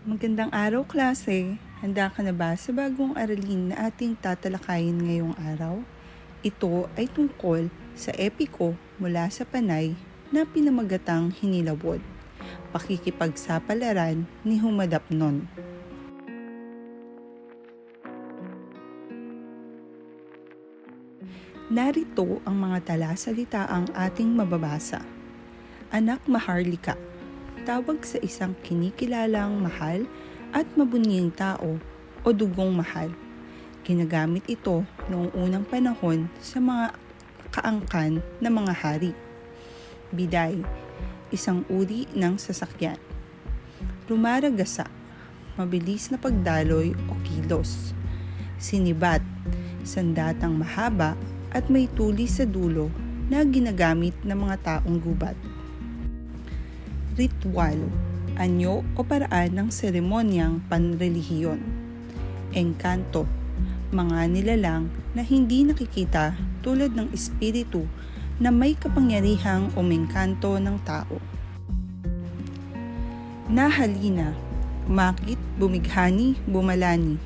Magandang araw klase! Handa ka na ba sa bagong aralin na ating tatalakayin ngayong araw? Ito ay tungkol sa epiko mula sa Panay na pinamagatang Hinilawod, pakikipagsapalaran ni Humadapnon. Narito ang mga talasalita ang ating mababasa. Anak maharlika, tawag sa isang kinikilalang mahal at mabunying tao o dugong mahal. Ginagamit ito noong unang panahon sa mga kaangkan na mga hari. Biday, isang uri ng sasakyan. Rumaragasa, mabilis na pagdaloy o kilos. Sinibat, sandatang mahaba at may tuli sa dulo na ginagamit ng mga taong gubat ritual, anyo o paraan ng seremonyang panrelihiyon. Engkanto, mga nilalang na hindi nakikita tulad ng espiritu na may kapangyarihang umengkanto ng tao. Nahalina, makit, bumighani, bumalani.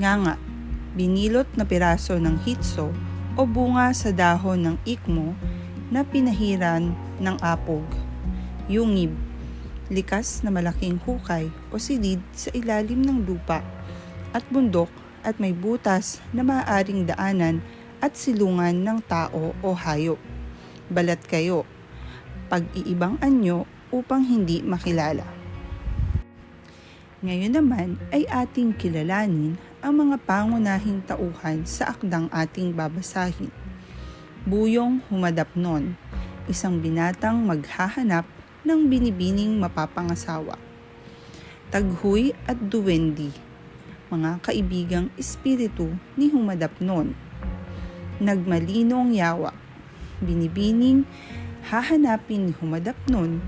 Nganga, binilot na piraso ng hitso o bunga sa dahon ng ikmo na pinahiran ng apog yungib, likas na malaking hukay o silid sa ilalim ng lupa, at bundok at may butas na maaaring daanan at silungan ng tao o hayop. Balat kayo, pag-iibang anyo upang hindi makilala. Ngayon naman ay ating kilalanin ang mga pangunahing tauhan sa akdang ating babasahin. Buyong Humadapnon, isang binatang maghahanap ng binibining mapapangasawa. Taghuy at duwendi, mga kaibigang espiritu ni Humadapnon. Nagmalinong yawa, binibining hahanapin ni Humadapnon,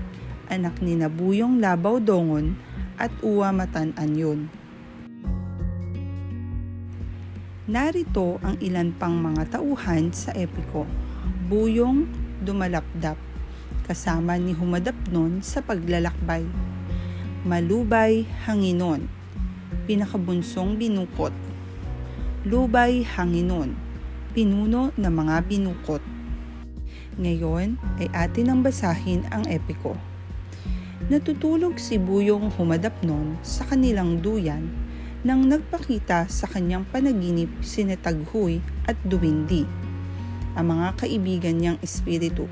anak ni Nabuyong Labaw Dongon at Uwa Matan Anyon. Narito ang ilan pang mga tauhan sa epiko. Buyong Dumalapdap kasama ni Humadapnon sa paglalakbay. Malubay Hanginon, pinakabunsong binukot. Lubay Hanginon, pinuno ng mga binukot. Ngayon ay atin ang basahin ang epiko. Natutulog si Buyong Humadapnon sa kanilang duyan nang nagpakita sa kanyang panaginip si Netaghoy at Duwindi, ang mga kaibigan niyang espiritu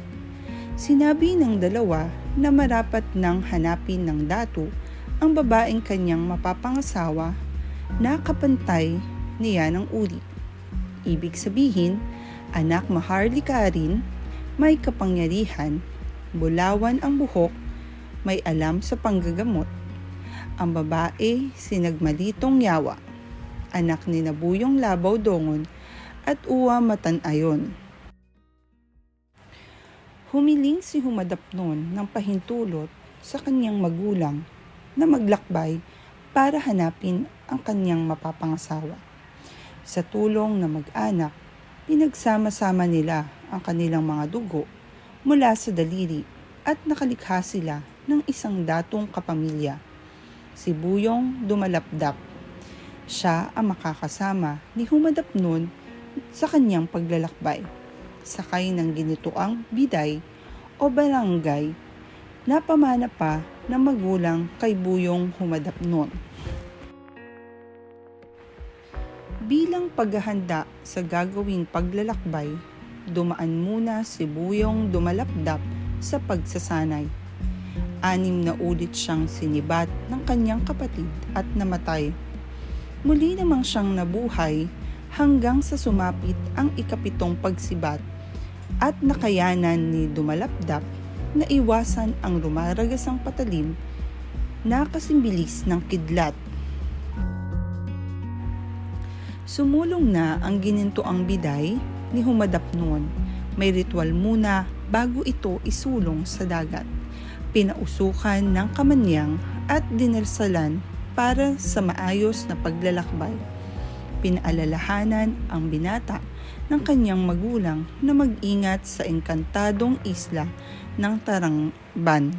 Sinabi ng dalawa na marapat nang hanapin ng datu ang babaeng kanyang mapapangasawa na kapantay niya ng uri. Ibig sabihin, anak maharlika rin, may kapangyarihan, bulawan ang buhok, may alam sa panggagamot. Ang babae, sinagmalitong yawa, anak ni Nabuyong Labaw Dongon at Uwa Matanayon. Humiling si Humadapnon ng pahintulot sa kanyang magulang na maglakbay para hanapin ang kanyang mapapangasawa. Sa tulong na mag-anak, pinagsama-sama nila ang kanilang mga dugo mula sa daliri at nakalikha sila ng isang datong kapamilya, si Buyong Dumalapdap. Siya ang makakasama ni Humadapnon sa kanyang paglalakbay sakay ng ginituang biday o barangay na pamana pa ng magulang kay Buyong Humadap noon. Bilang paghahanda sa gagawing paglalakbay, dumaan muna si Buyong dumalapdap sa pagsasanay. Anim na ulit siyang sinibat ng kanyang kapatid at namatay. Muli namang siyang nabuhay hanggang sa sumapit ang ikapitong pagsibat at nakayanan ni Dumalapdap na iwasan ang lumaragasang patalim na kasimbilis ng kidlat. Sumulong na ang ginintoang biday ni Humadap noon. May ritual muna bago ito isulong sa dagat. Pinausukan ng kamanyang at dinarsalan para sa maayos na paglalakbay. Pinaalalahanan ang binata ng kanyang magulang na mag-ingat sa engkantadong isla ng Tarangban.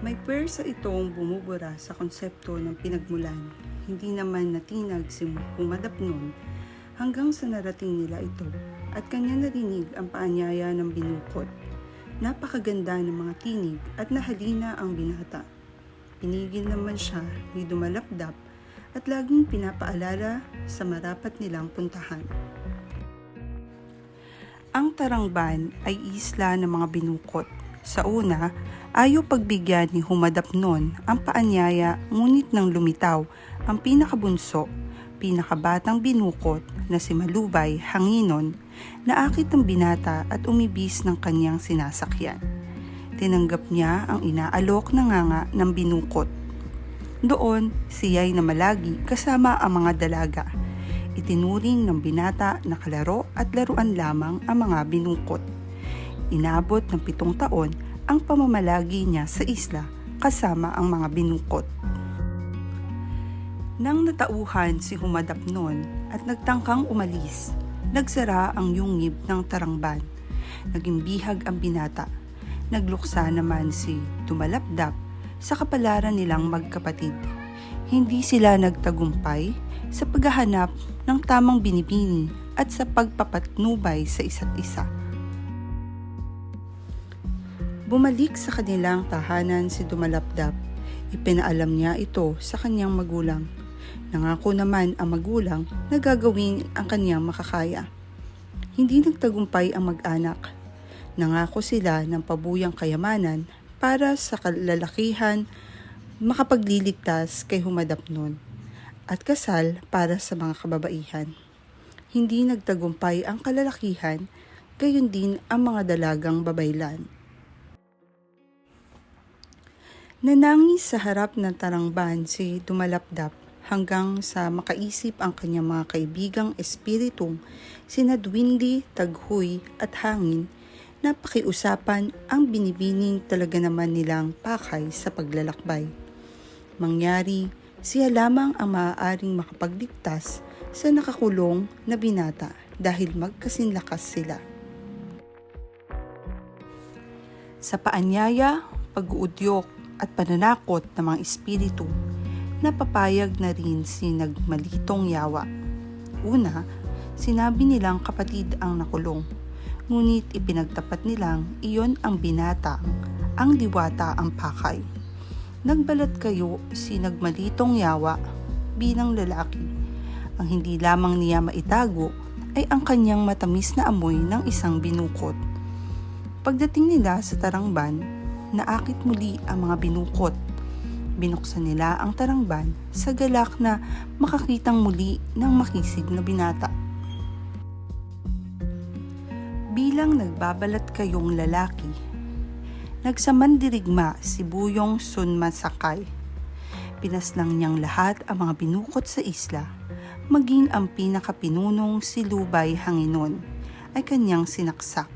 May pwersa itong bumubura sa konsepto ng pinagmulan. Hindi naman natinag si Humadapnon hanggang sa narating nila ito at kanya narinig ang paanyaya ng binukot. Napakaganda ng mga tinig at nahalina ang binata. Pinigil naman siya ni Dumalapdap at laging pinapaalala sa marapat nilang puntahan. Ang Tarangban ay isla ng mga binukot. Sa una, ayaw pagbigyan ni Humadapnon ang paanyaya ngunit nang lumitaw ang pinakabunso, pinakabatang binukot na si Malubay Hanginon, naakit ng binata at umibis ng kanyang sinasakyan. Tinanggap niya ang inaalok na nganga ng binukot. Doon, siya'y namalagi kasama ang mga dalaga. Itinuring ng binata na kalaro at laruan lamang ang mga binukot. Inabot ng pitong taon ang pamamalagi niya sa isla kasama ang mga binukot. Nang natauhan si Humadapnon at nagtangkang umalis, nagsara ang yungib ng tarangban. Naging bihag ang binata. Nagluksa naman si Tumalapdap sa kapalaran nilang magkapatid. Hindi sila nagtagumpay sa paghahanap ng tamang binibini at sa pagpapatnubay sa isa't isa. Bumalik sa kanilang tahanan si Dumalapdap. Ipinaalam niya ito sa kanyang magulang. Nangako naman ang magulang na gagawin ang kanyang makakaya. Hindi nagtagumpay ang mag-anak. Nangako sila ng pabuyang kayamanan para sa kalalakihan makapagliligtas kay Humadapnon at kasal para sa mga kababaihan. Hindi nagtagumpay ang kalalakihan, gayon din ang mga dalagang babaylan. Nanangis sa harap ng tarangban si Dumalapdap hanggang sa makaisip ang kanyang mga kaibigang espiritong sina Dwindy, Taghoy at Hangin na pakiusapan ang binibining talaga naman nilang pakay sa paglalakbay. Mangyari, siya lamang ang maaaring makapagligtas sa nakakulong na binata dahil magkasinlakas sila. Sa paanyaya, pag-uudyok at pananakot ng mga espiritu, napapayag na rin si nagmalitong yawa. Una, sinabi nilang kapatid ang nakulong, ngunit ipinagtapat nilang iyon ang binata, ang diwata ang pakay. Nagbalat kayo si nagmalitong yawa bilang lalaki. Ang hindi lamang niya maitago ay ang kanyang matamis na amoy ng isang binukot. Pagdating nila sa tarangban, naakit muli ang mga binukot. Binuksan nila ang tarangban sa galak na makakitang muli ng makisig na binata. Nagbabalat kayong lalaki, nagsamandirigma si Buyong Sunmasakay. Pinaslang niyang lahat ang mga binukot sa isla, maging ang pinakapinunong si Lubay Hanginon ay kanyang sinaksak.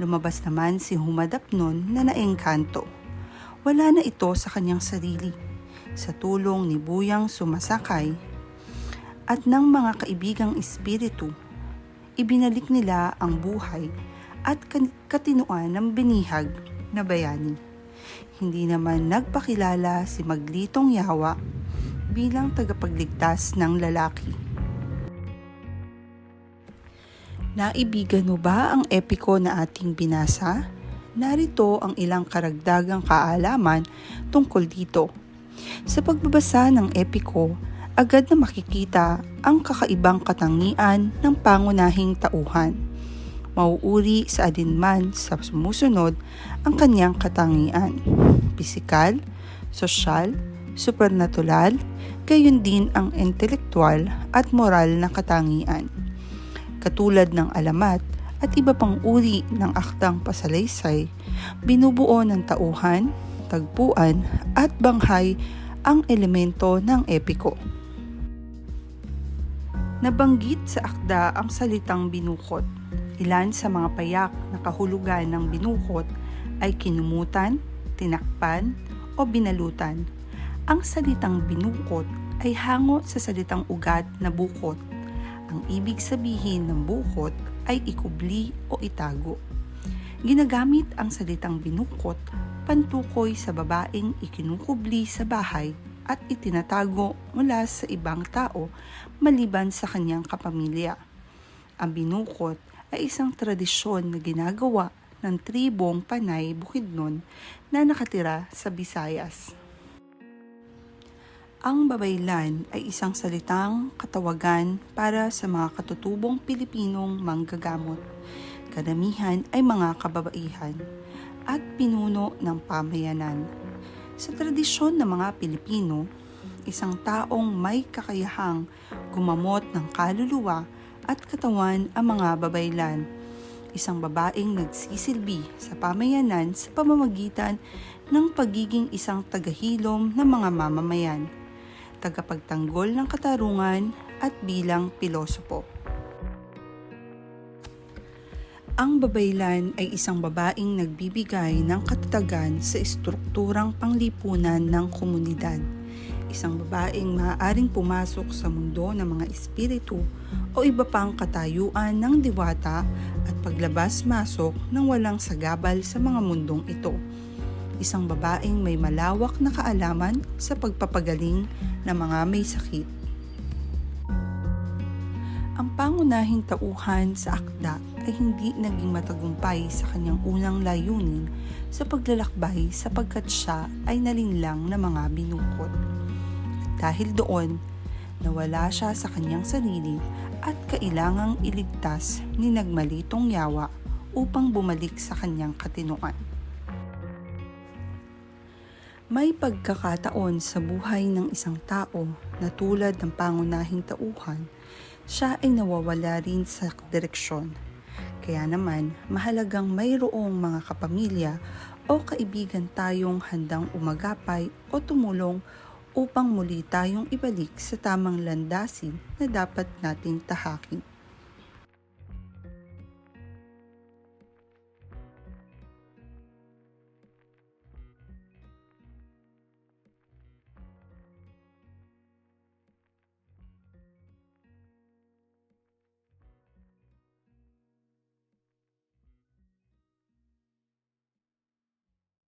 Lumabas naman si Humadapnon na naengkanto. Wala na ito sa kanyang sarili. Sa tulong ni Buyang Sumasakay at ng mga kaibigang espiritu, ibinalik nila ang buhay at katinuan ng binihag na bayani. Hindi naman nagpakilala si Maglitong Yawa bilang tagapagligtas ng lalaki. Naibigan mo ba ang epiko na ating binasa? Narito ang ilang karagdagang kaalaman tungkol dito. Sa pagbabasa ng epiko, agad na makikita ang kakaibang katangian ng pangunahing tauhan. Mauuri sa alinman sa sumusunod ang kanyang katangian. Pisikal, sosyal, supernatural, gayon din ang intelektual at moral na katangian katulad ng alamat at iba pang uri ng aktang pasalaysay, binubuo ng tauhan, tagpuan at banghay ang elemento ng epiko. Nabanggit sa akda ang salitang binukot. Ilan sa mga payak na kahulugan ng binukot ay kinumutan, tinakpan, o binalutan. Ang salitang binukot ay hango sa salitang ugat na bukot ang ibig sabihin ng bukot ay ikubli o itago. Ginagamit ang salitang binukot pantukoy sa babaeng ikinukubli sa bahay at itinatago mula sa ibang tao maliban sa kanyang kapamilya. Ang binukot ay isang tradisyon na ginagawa ng tribong Panay Bukidnon na nakatira sa Visayas. Ang babaylan ay isang salitang katawagan para sa mga katutubong Pilipinong manggagamot. Karamihan ay mga kababaihan at pinuno ng pamayanan. Sa tradisyon ng mga Pilipino, isang taong may kakayahang gumamot ng kaluluwa at katawan ang mga babaylan. Isang babaeng nagsisilbi sa pamayanan sa pamamagitan ng pagiging isang tagahilom ng mga mamamayan, tagapagtanggol ng katarungan at bilang pilosopo. Ang babaylan ay isang babaeng nagbibigay ng katatagan sa estrukturang panglipunan ng komunidad. Isang babaeng maaaring pumasok sa mundo ng mga espiritu o iba pang katayuan ng diwata at paglabas-masok ng walang sagabal sa mga mundong ito. Isang babaeng may malawak na kaalaman sa pagpapagaling ng mga may sakit. Ang pangunahing tauhan sa akda ay hindi naging matagumpay sa kanyang unang layunin sa paglalakbay sapagkat siya ay nalinlang na mga binukot. Dahil doon, nawala siya sa kanyang sarili at kailangang iligtas ni nagmalitong yawa upang bumalik sa kanyang katinuan. May pagkakataon sa buhay ng isang tao na tulad ng pangunahing tauhan, siya ay nawawala rin sa direksyon. Kaya naman, mahalagang mayroong mga kapamilya o kaibigan tayong handang umagapay o tumulong upang muli tayong ibalik sa tamang landasin na dapat nating tahakin.